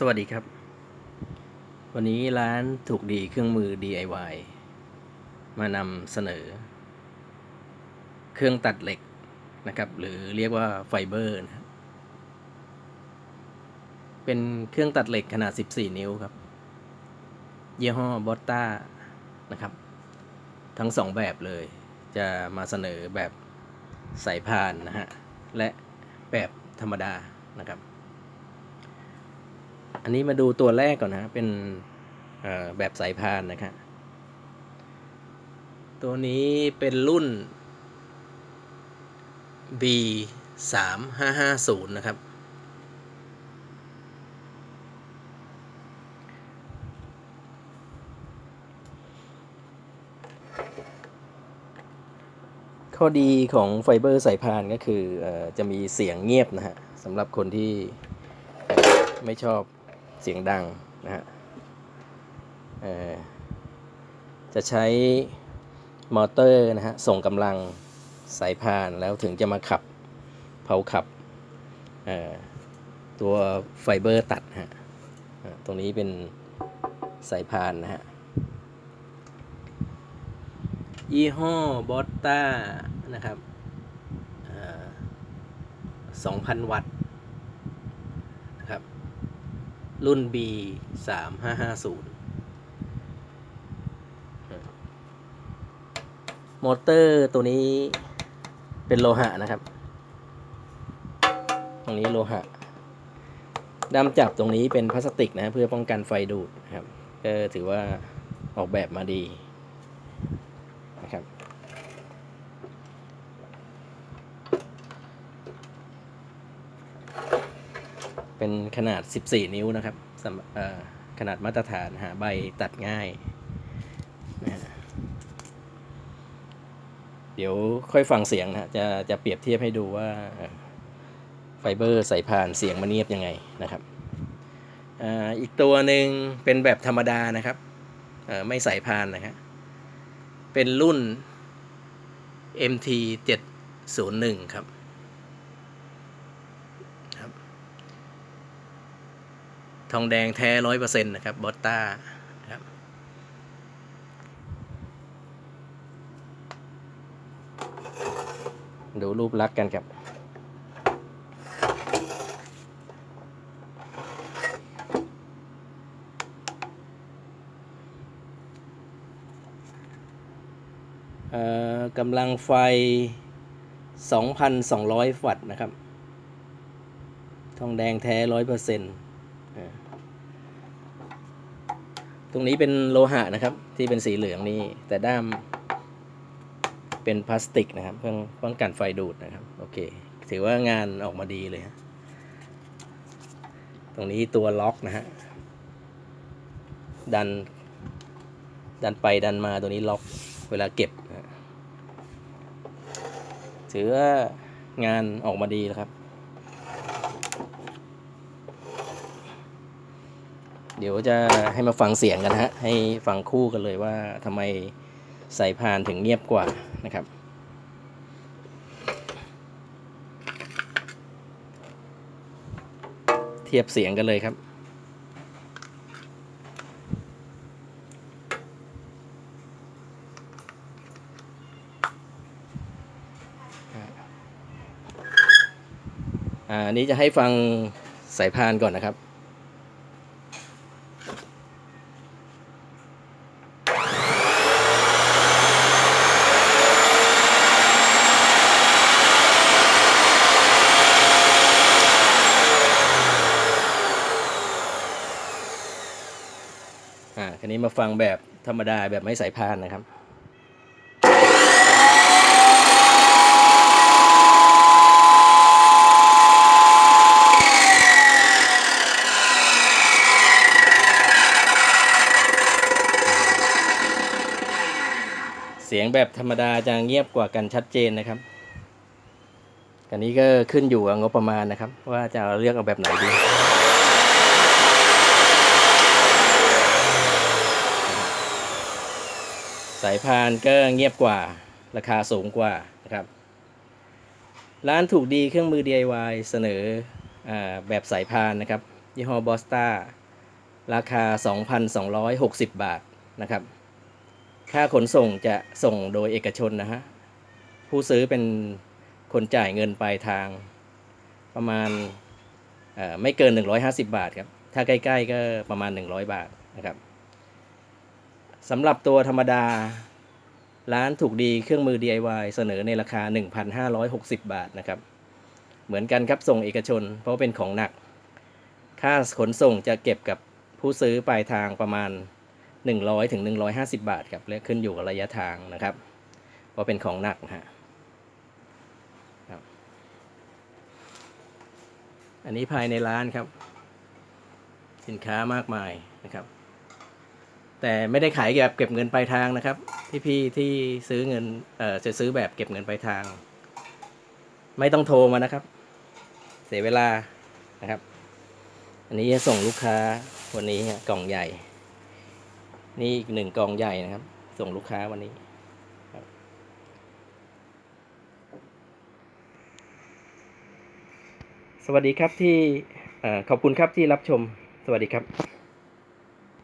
สวัสดีครับ วันนี้ร้านถูกดีเครื่องมือ DIY มานำเสนอ เครื่องตัดเหล็กนะครับ หรือเรียกว่าไฟเบอร์นะเป็นเครื่องตัดเหล็กขนาด 14 นิ้วครับ ยี่ห้อบอตต้านะครับ ทั้งสองแบบเลย จะมาเสนอแบบสายพานนะฮะ และแบบธรรมดานะครับ อันนี้มาดูตัวแรกก่อนนะ เป็นแบบสายพานนะครับ ตัวนี้เป็นรุ่น B 3 5 5 0นะครับ ข้อดีของไฟเบอร์สายพานก็คืออจะมีเสียงเงียบนะฮะสำหรับคนที่ไม่ชอบ เสียงดังนะฮะจะใช้มอเตอร์นะฮะส่งกำลังสายพานแล้วถึงจะมาขับเผาขับตัวไฟเบอร์ตัดฮะตรงนี้เป็นสายพานนะฮะยี่ห้อบอตต้านะครับสองพันวัตต์นะครับ รุ่น B สามห้าห้าศูนย์มอเตอร์ตัวนี้เป็นโลหะนะครับ ตรงนี้โลหะด้ามจับตรงนี้เป็นพลาสติกนะ เพื่อป้องกันไฟดูดนะครับ ก็ถือว่าออกแบบมาดี นะครับ เป็นขนาด 14 นิ้วนะครับขนาดมาตรฐานหาใบตัดง่ายนะฮะเดี๋ยวค่อยฟังเสียงนะฮะจะจะเปรียบเทียบให้ดูว่าไฟเบอร์สายพานเสียงมันเนียบยังไงนะครับอ่าอีกตัวหนึ่งเป็นแบบธรรมดานะครับอ่อไม่สายพานนะครับเป็นรุ่น MT 701ครับ ทองแดงแท้ร้อยเปอร์เซ็นต์นะครับบอตต้าครับดูรูปลักษณ์กันครับเอ่อกำลังไฟ 2,200 วัตต์นะครับ ทองแดงแท้ร้อยเปอร์เซ็นต์ ตรงนี้เป็นโลหะนะครับ ที่เป็นสีเหลืองนี่แต่ด้ามเป็นพลาสติกนะครับเพื่อป้องกันไฟดูดนะครับ โอเค ถือว่างานออกมาดีเลยฮะตรงนี้ตัวล็อกนะฮะดัน ดันไปดันมาตัวนี้ล็อกเวลาเก็บนะฮะถือว่างานออกมาดีแล้วครับ เดี๋ยวจะให้มาฟังเสียงกันฮะ ให้ฟังคู่กันเลยว่าทำไมสายพานถึงเงียบกว่านะครับเทียบเสียงกันเลยครับอ่าอันนี้จะให้ฟังสายพานก่อนนะครับ นนี้มาฟังแบบธรรมดาแบบไม่สายพานนะครับเสียงแบบธรรมดาจะเงียบกว่ากันชัดเจนนะครับ อันนี้ก็ขึ้นอยู่กับงบประมาณนะครับ ว่าจะเลือกเอาแบบไหนดี สายพานก็เงียบกว่า ราคาสูงกว่านะครับ ร้านถูกดีเครื่องมือ DIY เสนออแบบสายพานนะครับ ยี่ห้อบอสตาราคา 2,260 บาทนะครับ ค่าขนส่งจะส่งโดยเอกชนนะฮะ ผู้ซื้อเป็นคนจ่ายเงินปลายทางประมาณไม่เกิน 150 บาทครับ ถ้าใกล้ ๆ ก็ประมาณ 100 บาทนะครับ สำหรับตัวธรรมดา ร้านถูกดีเครื่องมือ DIY เสนอในราคา 1,560 บาทนะครับ เหมือนกันครับส่งเอกชน เพราะเป็นของหนัก ค่าขนส่งจะเก็บกับผู้ซื้อปลายทางประมาณ 100ถึง150 บาทครับและขึ้นอยู่กับระยะทางนะครับ เพราะเป็นของหนักฮะอันนี้ภายในร้านครับ สินค้ามากมายนะครับ แต่ไม่ได้ขายแบบเก็บเงินปลายทางนะครับพี่ๆที่ซื้อเงินเอ่อจะซื้อแบบเก็บเงินปลายทาง ไม่ต้องโทรมานะครับ เสียเวลานะครับ อันนี้จะส่งลูกค้าวันนี้ฮะกล่องใหญ่ นี่อีกหนึ่งกล่องใหญ่นะครับ ส่งลูกค้าวันนี้สวัสดีครับที่ขอบคุณครับที่รับชม สวัสดีครับ